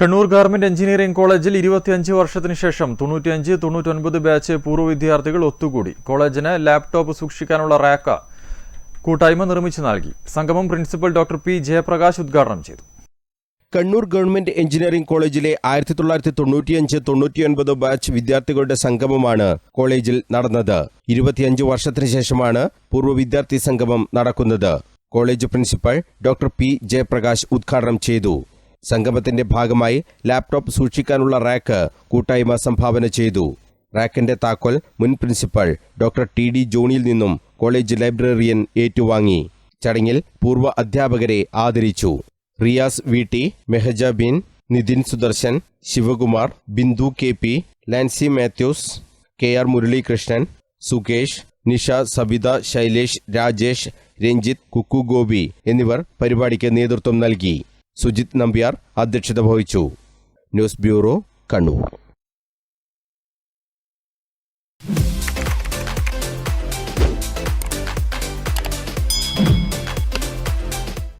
Kannur government engineering കോളേജിൽ ഇരുപത്തിയഞ്ച് വർഷത്തിന് ശേഷം തൊണ്ണൂറ്റിയഞ്ച് തൊണ്ണൂറ്റൊൻപത് ബാച്ച് പൂർവ വിദ്യാർത്ഥികൾ ഒത്തുകൂടി. കോളേജിന് ലാപ്ടോപ്പ് സൂക്ഷിക്കാനുള്ള റാക്ക് കൂട്ടായ്മ നിർമ്മിച്ചു നൽകി. സംഗമം പ്രിൻസിപ്പൽ ഡോക്ടർ പി ജയപ്രകാശ് ഉദ്ഘാടനം ചെയ്തു. കണ്ണൂർ ഗവൺമെന്റ് എഞ്ചിനീയറിംഗ് കോളേജിലെ ആയിരത്തി തൊള്ളായിരത്തി തൊണ്ണൂറ്റിയഞ്ച് തൊണ്ണൂറ്റിയൊൻപത് ബാച്ച് വിദ്യാർത്ഥികളുടെ സംഗമമാണ് കോളേജിൽ നടന്നത്. ഇരുപത്തിയഞ്ച് വർഷത്തിന് ശേഷമാണ് പൂർവ വിദ്യാർത്ഥി സംഗമം നടക്കുന്നത്. College principal doctor P Jayaprakash ഉദ്ഘാടനം ചെയ്തു. സംഗമത്തിന്റെ ഭാഗമായി ലാപ്ടോപ്പ് സൂക്ഷിക്കാനുള്ള റാക്ക് കൂട്ടായ്മ സംഭാവന ചെയ്തു. റാക്കിന്റെ താക്കോൽ മുൻ പ്രിൻസിപ്പൽ ഡോക്ടർ ടി ഡി ജോണിയിൽ നിന്നും കോളേജ് ലൈബ്രറിയൻ ഏറ്റുവാങ്ങി. ചടങ്ങിൽ പൂർവ അധ്യാപകരെ ആദരിച്ചു. Riyas V T Mehaja Bin Nithin Sudarshan Sivakumar Bindu K P Lancy Mathews K R Muralikrishnan Sukesh Nisha Sabitha Shailesh Rajesh Ranjith Kukku Gopi എന്നിവർ പരിപാടിക്ക് നേതൃത്വം നൽകി. സുജിത് നമ്പ്യാർ അധ്യക്ഷത വഹിച്ചു. News bureau Kannur.